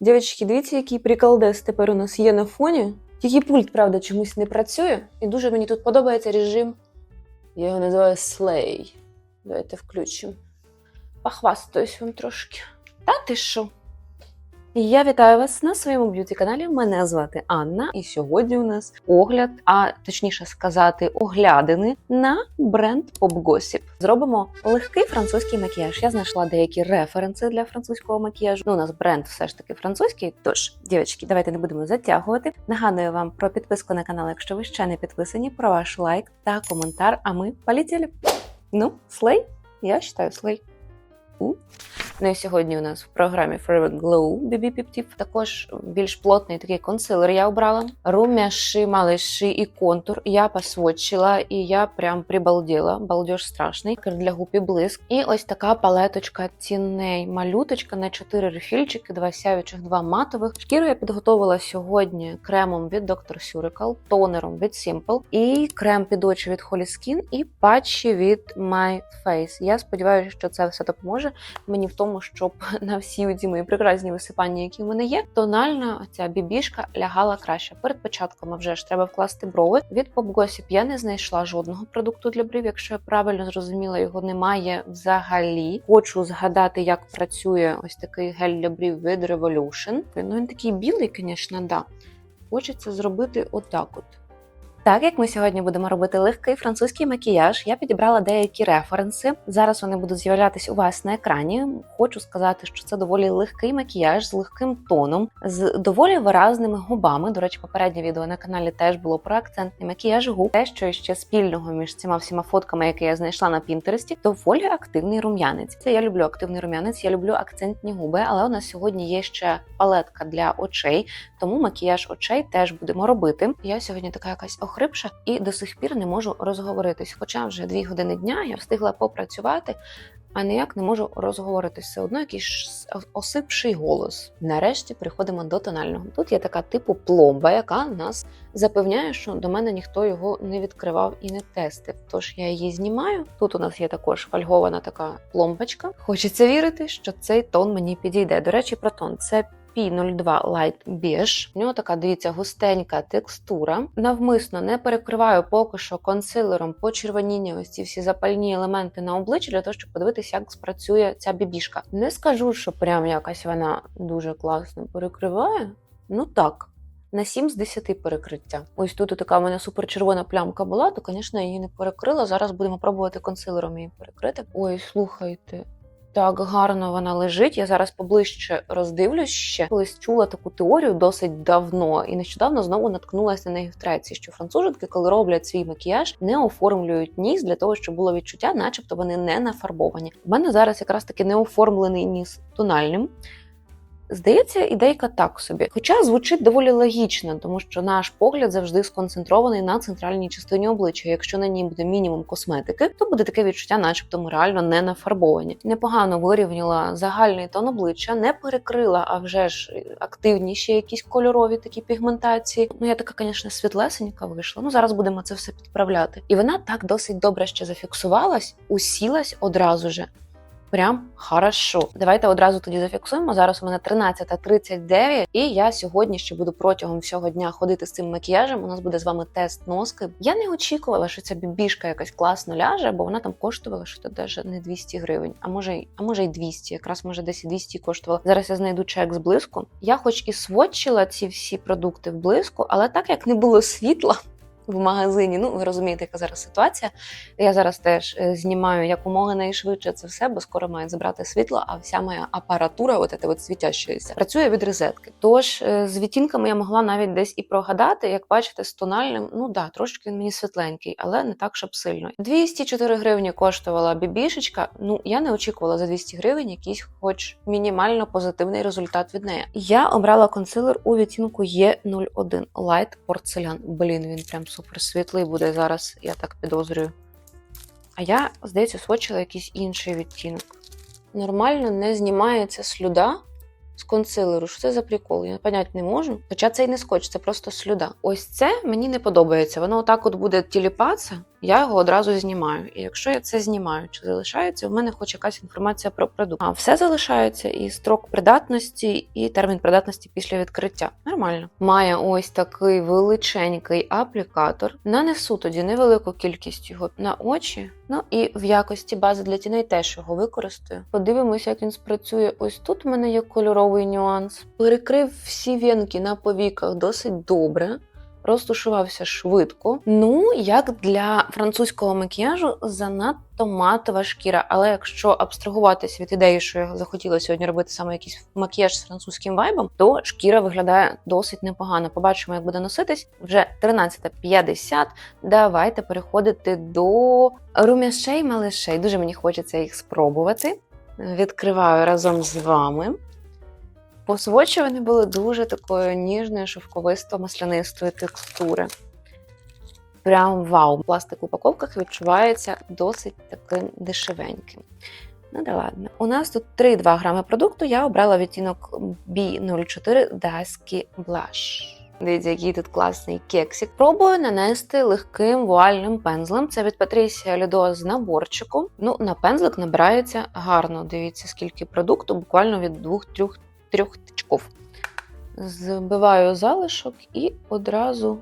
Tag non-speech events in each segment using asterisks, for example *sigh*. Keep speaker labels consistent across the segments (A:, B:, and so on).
A: Дівчатки, дивіться, який приколдес тепер у нас є на фоні. Тільки пульт, правда, чомусь не працює. І дуже мені тут подобається режим. Я його називаю Slay. Давайте включимо. Похвастаюсь вам трошки. Та ти що? Я вітаю вас на своєму б'юті-каналі. Мене звати Анна, і сьогодні у нас огляд, а точніше сказати, оглядини на бренд Pop Gossip. Зробимо легкий французький макіяж. Я знайшла деякі референси для французького макіяжу. Ну, у нас бренд все ж таки французький. Тож, дівчатки, давайте не будемо затягувати. Нагадую вам про підписку на канал, якщо ви ще не підписані, про ваш лайк та коментар. А ми полетіли. Ну, слей? Я вважаю слей. У. Ну і сьогодні у нас в програмі Forever Glow BB Piptip. Також більш плотний такий консилер я обрала. Румяши, малиші і контур. Я посводчила і я прям прибалділа. Балдеж страшний. Для губ блиск. І ось така палеточка тіней малюточка на 4 рефільчики, два сяючих, два матових. Шкіру я підготовила сьогодні кремом від Dr. Surical, тонером від Simple і крем під очі від Holy Skin і патчі від My Face. Я сподіваюся, що це все допоможе мені в тому, щоб *laughs* на всі ці мої прекрасні висипання, які в мене є, тональна ця бібішка лягала краще. Перед початком вже ж треба вкласти брови. Від Pop Gossip я не знайшла жодного продукту для брів. Якщо я правильно зрозуміла, його немає взагалі. Хочу згадати, як працює ось такий гель для брів від Revolution. Ну він такий білий, звісно, да. Хочеться зробити отак от. Так як ми сьогодні будемо робити легкий французький макіяж, я підібрала деякі референси. Зараз вони будуть з'являтися у вас на екрані. Хочу сказати, що це доволі легкий макіяж з легким тоном, з доволі виразними губами. До речі, попереднє відео на каналі теж було про акцентний макіяж губ. Те, що ще спільного між цими всіма фотками, які я знайшла на Пінтересті, доволі активний рум'янець. Це я люблю активний рум'янець, я люблю акцентні губи, але у нас сьогодні є ще палетка для очей, тому макіяж очей теж будемо робити. Я сьогодні така якась охрипша і до сих пір не можу розговоритись. Хоча вже дві години дня я встигла попрацювати, а ніяк не можу розговоритись. Все одно якийсь осипший голос. Нарешті приходимо до тонального. Тут є така типу пломба, яка нас запевняє, що до мене ніхто його не відкривав і не тестив. Тож я її знімаю. Тут у нас є також фольгована така пломбочка. Хочеться вірити, що цей тон мені підійде. До речі, про тон це. P02 Light Beige. У нього така, дивіться, густенька текстура. Навмисно не перекриваю поки що консилером почервоніння ось ці всі запальні елементи на обличчі для того, щоб подивитися, як спрацює ця бібішка. Не скажу, що прям якась вона дуже класно перекриває. Ну так. На 7 з 10 перекриття. Ось тут така в мене суперчервона плямка була, то, звісно, я її не перекрила. Зараз будемо пробувати консилером її перекрити. Ой, слухайте, так гарно вона лежить. Я зараз поближче роздивлюсь ще. Колись чула таку теорію досить давно, і нещодавно знову наткнулася на неї в треці, що француженки, коли роблять свій макіяж, не оформлюють ніс для того, щоб було відчуття, начебто вони не нафарбовані. У мене зараз якраз таки не оформлений ніс тональним. Здається, ідейка так собі. Хоча звучить доволі логічно, тому що наш погляд завжди сконцентрований на центральній частині обличчя. Якщо на ній буде мінімум косметики, то буде таке відчуття, начебто ми реально не нафарбовані. Непогано вирівняла загальний тон обличчя, не перекрила, а вже ж активніші якісь кольорові такі пігментації. Ну я така, звісно, світлесенька вийшла. Ну зараз будемо це все підправляти. І вона так досить добре ще зафіксувалась, усілась одразу же. Прям хорошо. Давайте одразу тоді зафіксуємо. Зараз у мене 13.39, і я сьогодні ще буду протягом всього дня ходити з цим макіяжем. У нас буде з вами тест носки. Я не очікувала, що ця бібішка якась класно ляже, бо вона там коштувала що то навіть не 200 гривень, а може, а може й 200, якраз може десь і 200 коштувала. Зараз я знайду чек з блиску. Я, хоч і сводчила ці всі продукти в блиску, але так як не було світла. В магазині, ну ви розумієте, яка зараз ситуація. Я зараз теж е, знімаю якомога найшвидше це все, бо скоро має забрати світло, а вся моя апаратура, от ця от світящаяся, працює від розетки. Тож е, з відтінками я могла навіть десь і прогадати, як бачите, з тональним, ну да, трошки він мені світленький, але не так, щоб сильно. 204 гривні коштувала бібішечка. Ну я не очікувала за 200 гривень якийсь, хоч мінімально позитивний результат від неї. Я обрала консилер у відтінку Е01 Light Porcelain. Блін, він прям супер світлий буде зараз, я так підозрюю. А я, здається, свочила якийсь інший відтінок. Нормально не знімається слюда з консилеру. Що це за прикол? Я поняти не можу. Хоча це і не скотч, це просто слюда. Ось це мені не подобається. Воно отак от буде тіліпатися. Я його одразу знімаю. І якщо я це знімаю, чи залишається, в мене хоч якась інформація про продукт. А все залишається і строк придатності, і термін придатності після відкриття. Нормально. Має ось такий величенький аплікатор. Нанесу тоді невелику кількість його на очі. Ну і в якості бази для тіней теж його використаю. Подивимося, як він спрацює. Ось тут в мене є кольоровий нюанс. Перекрив всі вінки на повіках досить добре. Розтушувався швидко. Ну, як для французького макіяжу, занадто матова шкіра. Але якщо абстрагуватись від ідеї, що я захотіла сьогодні робити саме якийсь макіяж з французьким вайбом, то шкіра виглядає досить непогано. Побачимо, як буде носитись. Вже 13.50. Давайте переходити до румяшей малишей. Дуже мені хочеться їх спробувати. Відкриваю разом з вами. По свочі вони були дуже такої ніжної, шовковисто-маслянистої текстури. Прям вау! Пластик в упаковках відчувається досить таким дешевеньким. Ну да ладно. У нас тут 3-2 грами продукту. Я обрала відтінок B04 Dusky Blush. Дивіться, який тут класний кексик. Пробую нанести легким вуальним пензлем. Це від Patricia Lido з наборчику. Ну, на пензлик набирається гарно. Дивіться, скільки продукту, буквально від 2-3 трьох тичков. Збиваю залишок і одразу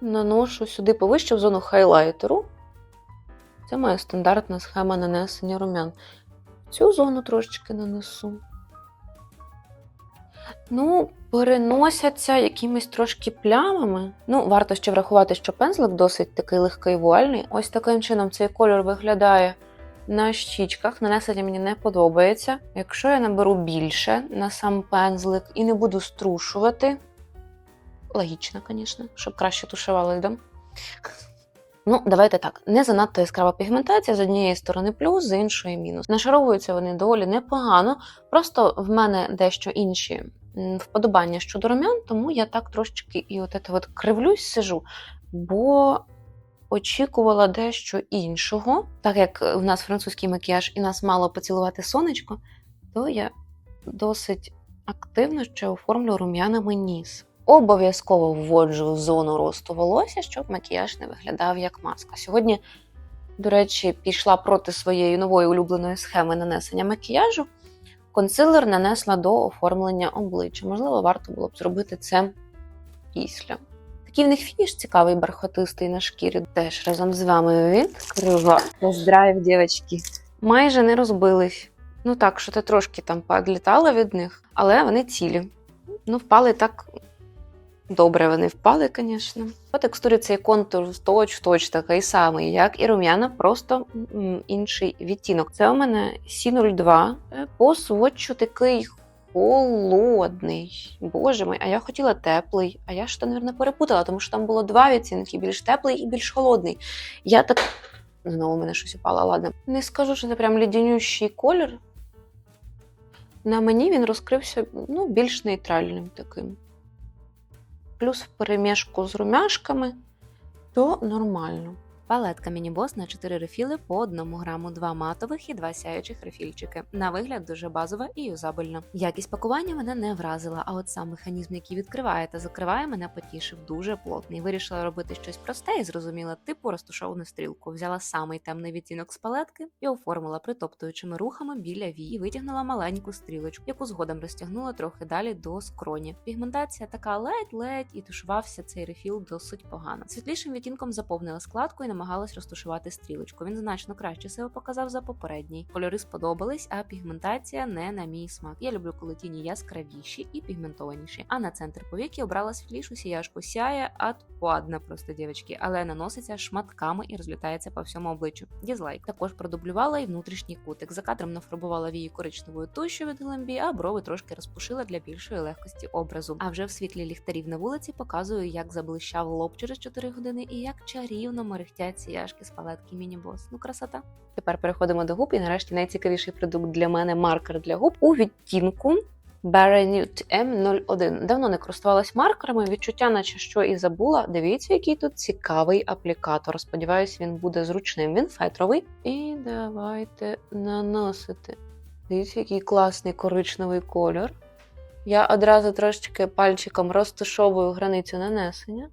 A: наношу сюди повище в зону хайлайтеру. Це моя стандартна схема нанесення румян. Цю зону трошечки нанесу. Ну, переносяться якимись трошки плямами. Ну, варто ще врахувати, що пензлик досить такий легкий вуальний. Ось таким чином цей кольор виглядає на щічках. Нанесення мені не подобається. Якщо я наберу більше на сам пензлик і не буду струшувати, логічно, звісно, щоб краще тушувалось, да? Ну, давайте так. Не занадто яскрава пігментація з однієї сторони плюс, з іншої мінус. Нашаровуються вони доволі непогано. Просто в мене дещо інші вподобання щодо румян, тому я так трошечки і от, от кривлюсь сижу. Бо очікувала дещо іншого. Так як в нас французький макіяж і нас мало поцілувати сонечко, то я досить активно ще оформлю рум'янами ніс. Обов'язково вводжу в зону росту волосся, щоб макіяж не виглядав як маска. Сьогодні, до речі, пішла проти своєї нової улюбленої схеми нанесення макіяжу. Консилер нанесла до оформлення обличчя. Можливо, варто було б зробити це після. Такий в них фініш цікавий, бархатистий на шкірі. Теж разом з вами відкрива. Поздрав, дівчатки. Майже не розбились. Ну так, що ти трошки там подлітала від них, але вони цілі. Ну, впали так добре, вони впали, звісно. По текстурі цей контур точ-точ такий самий, як і рум'яна, просто інший відтінок. Це у мене C02. По сводчу такий холодний. Боже мой, а я хотіла теплий. А я ж то, мабуть, перепутала, тому що там було два відцінки: більш теплий і більш холодний. Я так. Знову мене щось упало, ладно. Не скажу, що це прям лідянющий колір. На мені він розкрився ну, більш нейтральним таким. Плюс в перемішку з румяшками, то нормально.
B: Палетка міні-бос на 4 рефіли по 1 граму, 2 матових і 2 сяючих рефільчики. На вигляд дуже базова і юзабельна. Якість пакування мене не вразила, а от сам механізм, який відкриває та закриває, мене потішив дуже плотний. Вирішила робити щось просте і зрозуміла, типу розтушовану стрілку. Взяла самий темний відтінок з палетки і оформила притоптуючими рухами біля вій витягнула маленьку стрілочку, яку згодом розтягнула трохи далі до скроні. Пігментація така ледь-ледь і тушувався цей рефіл досить погано. Світлішим відтінком заповнила складку і намагалась розташувати стрілочку. Він значно краще себе показав за попередній. Кольори сподобались, а пігментація не на мій смак. Я люблю, коли тіні яскравіші і пігментованіші. А на центр повіки обралась світлішу сіяшку сяє отпадна просто дівчатки, але наноситься шматками і розлітається по всьому обличчю. Дізлайк також продублювала і внутрішній кутик. За кадром нафарбувала вії коричневою тушю від глембі, а брови трошки розпушила для більшої легкості образу. А вже в світлі ліхтарів на вулиці показую, як заблищав лоб через 4 години і як чарівно мерехтя. 5 яшки з палетки міні-бос. Ну, красота.
A: Тепер переходимо до губ. І нарешті найцікавіший продукт для мене маркер для губ у відтінку. Barenut M01. Давно не користувалась маркерами, відчуття, наче що і забула. Дивіться, який тут цікавий аплікатор. Сподіваюсь, він буде зручним. Він фетровий. І давайте наносити. Дивіться, який класний коричневий кольор. Я одразу трошечки пальчиком розташовую границю нанесення.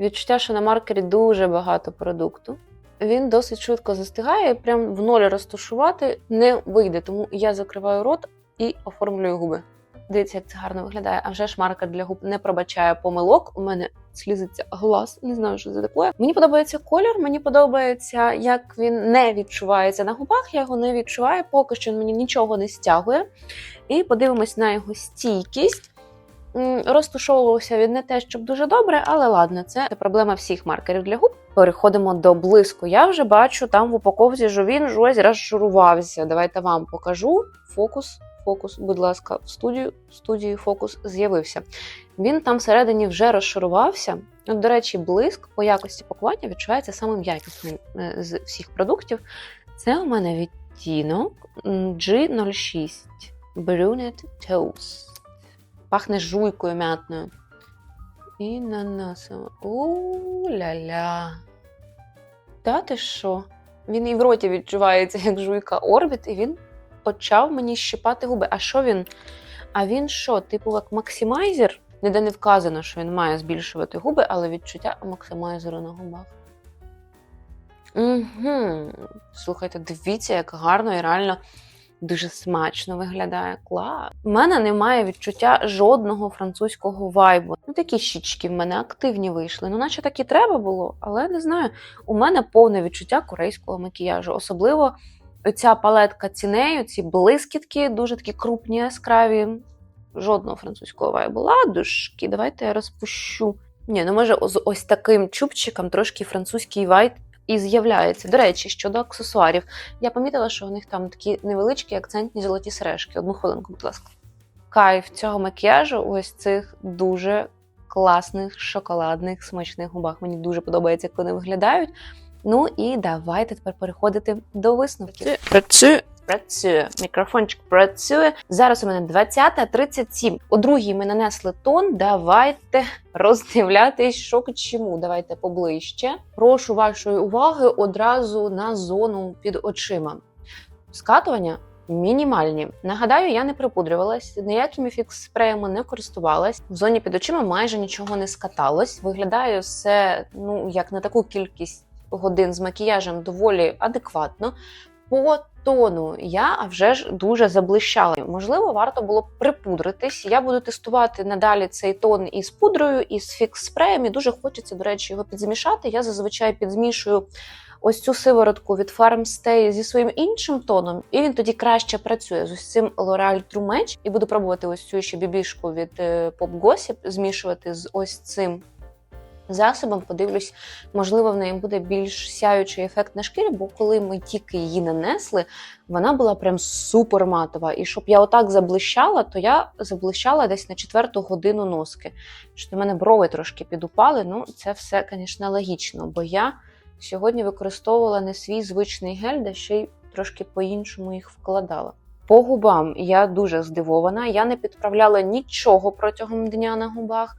A: Відчуття, що на маркері дуже багато продукту. Він досить швидко застигає, і прям в ноль розташувати не вийде. Тому я закриваю рот і оформлюю губи. Дивіться, як це гарно виглядає. А вже ж маркер для губ не пробачає помилок. У мене слізиться глаз, не знаю, що це таке. Мені подобається колір, мені подобається, як він не відчувається на губах. Я його не відчуваю, поки що він мені нічого не стягує. І подивимось на його стійкість. М, Розташовувався він не те, щоб дуже добре, але ладно, це проблема всіх маркерів для губ. Переходимо до блиску. Я вже бачу там в упаковці, що він щось розшарувався. Давайте вам покажу. Фокус, фокус, будь ласка, в студію. В студії фокус з'явився. Він там всередині вже розшарувався. От, до речі, блиск по якості пакування відчувається самим якісним е, з всіх продуктів. Це у мене відтінок G06 Brunette Toast. Пахне жуйкою м'ятною. І наносимо. У-ля-ля. Та ти що? Він і в роті відчувається як *laughs* жуйка орбіт, і він почав мені щипати губи. А що він? А він що, типу, як максимайзер? Ніде не вказано, що він має збільшувати губи, але відчуття максимайзеру на губах. Угу. Слухайте, дивіться, як гарно і реально дуже смачно виглядає. Клас. У мене немає відчуття жодного французького вайбу. Ну, такі щічки в мене активні вийшли. Ну, наче так і треба було, але не знаю. У мене повне відчуття корейського макіяжу. Особливо ця палетка цінею, ці блискітки, дуже такі крупні, яскраві. Жодного французького вайбу. Ладушки, давайте я розпущу. Ні, ну може з ось таким чубчиком трошки французький вайб і з'являється. До речі, щодо аксесуарів, я помітила, що у них там такі невеличкі акцентні золоті сережки. Одну хвилинку, будь ласка. Кайф цього макіяжу ось цих дуже класних шоколадних смачних губах. Мені дуже подобається, як вони виглядають. Ну і давайте тепер переходити до висновків. Працює. Працює. Мікрофончик працює. Зараз у мене 20.37. У другій ми нанесли тон. Давайте роздивлятись, що к чому. Давайте поближче. Прошу вашої уваги одразу на зону під очима. Скатування мінімальні. Нагадаю, я не припудрювалась, ніякими фікс-спреями не користувалась. В зоні під очима майже нічого не скаталось. Виглядає все ну як на таку кількість годин з макіяжем доволі адекватно. По тону я вже ж дуже заблищала. Можливо, варто було б припудритись. Я буду тестувати надалі цей тон із пудрою, і з фікс-спреєм. І дуже хочеться, до речі, його підзмішати. Я зазвичай підзмішую ось цю сиворотку від Farmstay зі своїм іншим тоном, і він тоді краще працює з ось цим L'Oreal True Match. І буду пробувати ось цю ще бібішку від е, Pop Gossip змішувати з ось цим засобом. Подивлюсь, можливо, в неї буде більш сяючий ефект на шкірі, бо коли ми тільки її нанесли, вона була прям супер матова. І щоб я отак заблищала, то я заблищала десь на четверту годину носки. Що в мене брови трошки підупали. Ну, це все, звісно, логічно, бо я сьогодні використовувала не свій звичний гель, де ще й трошки по-іншому їх вкладала. По губам я дуже здивована. Я не підправляла нічого протягом дня на губах.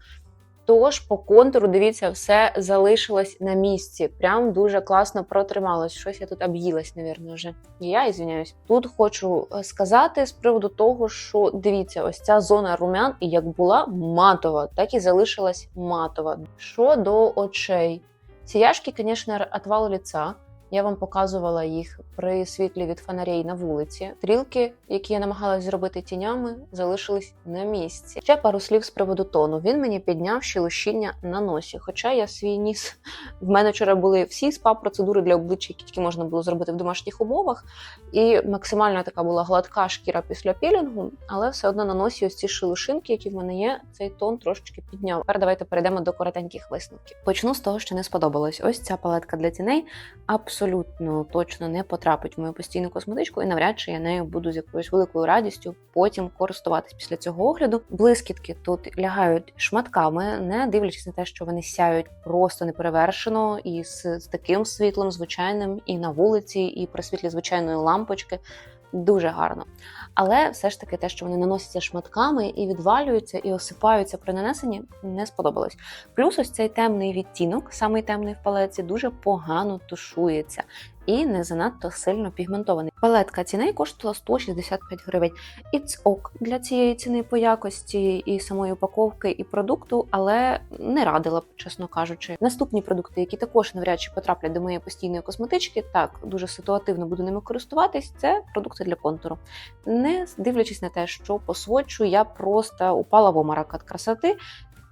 A: Тож по контуру, дивіться, все залишилось на місці. Прям дуже класно протрималось. Щось я тут об'їлась, навірно, вже. І Я ізвиняюсь. Тут хочу е, сказати з приводу того, що дивіться, ось ця зона румян, як була матова, так і залишилась матова. Що до очей, ці яшки, звісно, отвал ліца. Я вам показувала їх при світлі від фонарей на вулиці. Стрілки, які я намагалась зробити тінями, залишились на місці. Ще пару слів з приводу тону. Він мені підняв щелощіння на носі. Хоча я свій ніс *laughs* в мене вчора були всі спа-процедури для обличчя, які тільки можна було зробити в домашніх умовах. І максимально така була гладка шкіра після пілінгу, але все одно на носі ось ці шелушинки, які в мене є, цей тон трошечки підняв. Тепер давайте перейдемо до коротеньких висновків. Почну з того, що не сподобалось. Ось ця палетка для тіней точно не потрапить в мою постійну косметичку, і навряд чи я нею буду з якоюсь великою радістю потім користуватись після цього огляду. Блискітки тут лягають шматками, не дивлячись на те, що вони сяють просто неперевершено і з, з таким світлом, звичайним, і на вулиці, і при світлі звичайної лампочки. Дуже гарно. Але все ж таки те, що вони наносяться шматками і відвалюються, і осипаються при нанесенні, не сподобалось. Плюс ось цей темний відтінок, самий темний в палеці, дуже погано тушується.
B: І не занадто сильно пігментований. Палетка ціни коштувала 165 гривень. It's ок для цієї ціни по якості і самої упаковки, і продукту, але не радила б, чесно кажучи. Наступні продукти, які також навряд чи потраплять до моєї постійної косметички, так дуже ситуативно буду ними користуватись. Це продукти для контуру. Не дивлячись на те, що по сводчу я просто упала в омарок від красоти.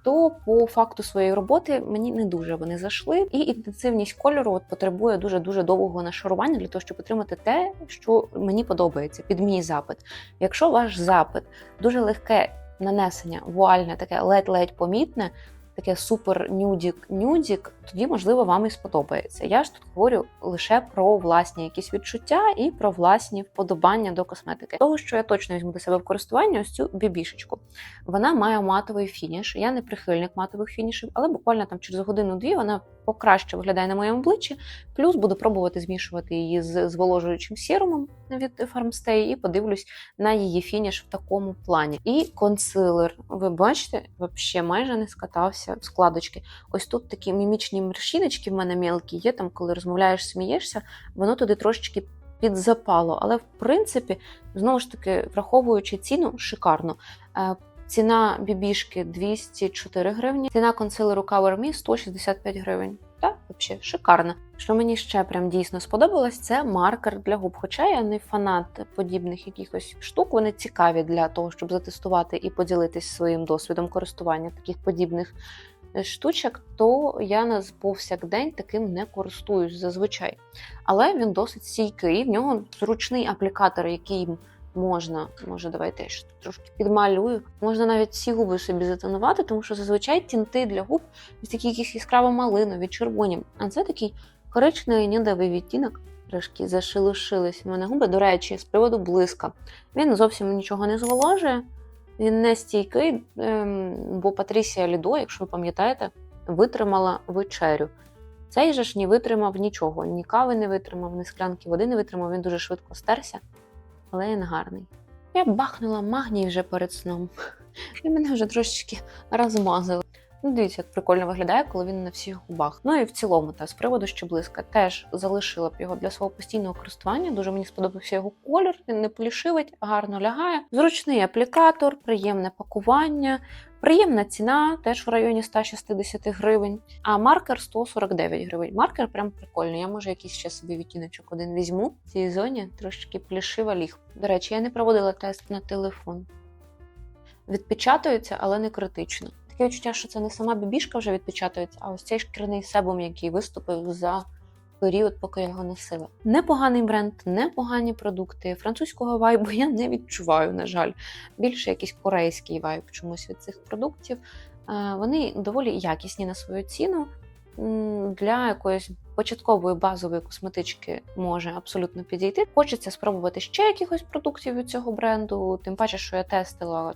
B: То по факту своєї роботи мені не дуже вони зайшли, і інтенсивність кольору от потребує дуже дуже довгого нашарування для того, щоб отримати те, що мені подобається під мій запит. Якщо ваш запит дуже легке нанесення, вуальне, таке ледь-ледь помітне, таке супер нюдік нюдік, тоді можливо вам і сподобається. Я ж тут говорю лише про власні якісь відчуття і про власні вподобання до косметики. Того, що я точно візьму до себе в користування, ось цю бібішечку. Вона має матовий фініш. Я не прихильник матових фінішів, але буквально там через годину-дві вона покраще виглядає на моєму обличчі. Плюс буду пробувати змішувати її з зволожуючим серумом від Farmstay і подивлюсь на її фініш в такому плані. І консилер. Ви бачите, взагалі майже не скатався в складочки. Ось тут такі мімічні морщиночки в мене мелкі є. Там, коли розмовляєш, смієшся, воно туди трошечки підзапало. Але в принципі, знову ж таки, враховуючи ціну, шикарно. Е, Ціна бібішки 204 гривні, ціна консилеру Cover Me 165 гривень. Так, взагалі шикарно. Що мені ще прям дійсно сподобалось, це маркер для губ. Хоча я не фанат подібних якихось штук, вони цікаві для того, щоб затестувати і поділитись своїм досвідом користування таких подібних е, штучок, то я на повсякдень таким не користуюсь зазвичай. Але він досить стійкий, в нього зручний аплікатор, який можна, може, давайте я ще трошки підмалюю. Можна навіть всі губи собі затонувати, тому що зазвичай тінти для губ ось такі якісь яскраво малинові, червоні. А це такий коричневий нюдовий відтінок. Трошки зашелушились в мене губи. До речі, з приводу блиска. Він зовсім нічого не зволожує, він не стійкий, ем, бо Патрісія Лідо, якщо ви пам'ятаєте, витримала вечерю. Цей же ж не витримав нічого, ні кави не витримав, ні склянки води не витримав, він дуже швидко стерся, але він гарний. Я бахнула магній вже перед сном. *laughs* І мене вже трошечки розмазали. Ну, дивіться, як прикольно виглядає, коли він на всіх губах. Ну і в цілому, та з приводу ще близько, теж залишила б його для свого постійного користування. Дуже мені сподобався його колір, він не плішивить, гарно лягає. Зручний аплікатор, приємне пакування, приємна ціна, теж в районі 160 гривень. А маркер 149 гривень. Маркер прям прикольний. Я може якийсь ще собі відтіночок один візьму. В цій зоні трошки плішива ліг. До речі, я не проводила тест на телефон. Відпечатується, але не критично. Таке відчуття, що це не сама бібішка вже відпечатується, а ось цей шкірний себум, який виступив за період, поки я його носила. Непоганий бренд, непогані продукти. Французького вайбу я не відчуваю, на жаль. Більше якийсь корейський вайб чомусь від цих продуктів. Е, Вони доволі якісні на свою ціну. Для якоїсь початкової базової косметички може абсолютно підійти. Хочеться спробувати ще якихось продуктів від цього бренду. Тим паче, що я тестила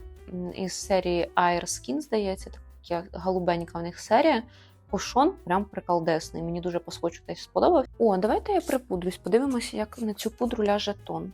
B: із серії Air Skin, здається, така голубенька в них серія. Кушон прям приколдесний. Мені дуже по свочу теж сподобався. О, давайте я припудрюсь, подивимося, як на цю пудру ляже тон.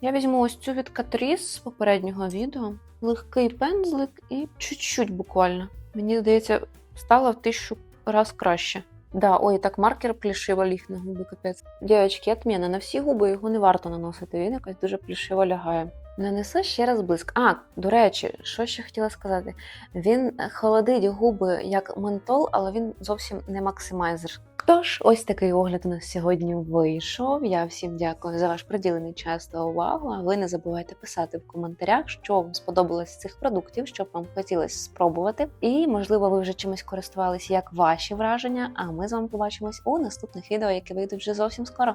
B: Я візьму ось цю від Catrice з попереднього відео. Легкий пензлик і чуть-чуть буквально. Мені здається, стало в тисячу раз краще. Да, ой, так маркер плішиво ліг на губи, капець. Дівчатки, отміна, на всі губи його не варто наносити, він якось дуже плішиво лягає. Нанеси ще раз блиск. А, до речі, що ще хотіла сказати? Він холодить губи як ментол, але він зовсім не максимайзер. Тож, ось такий огляд у нас сьогодні вийшов. Я всім дякую за ваш приділений час та увагу. А ви не забувайте писати в коментарях, що вам сподобалось з цих продуктів, що б вам хотілося спробувати. І, можливо, ви вже чимось користувалися, як ваші враження. А ми з вами побачимось у наступних відео, які вийдуть вже зовсім скоро.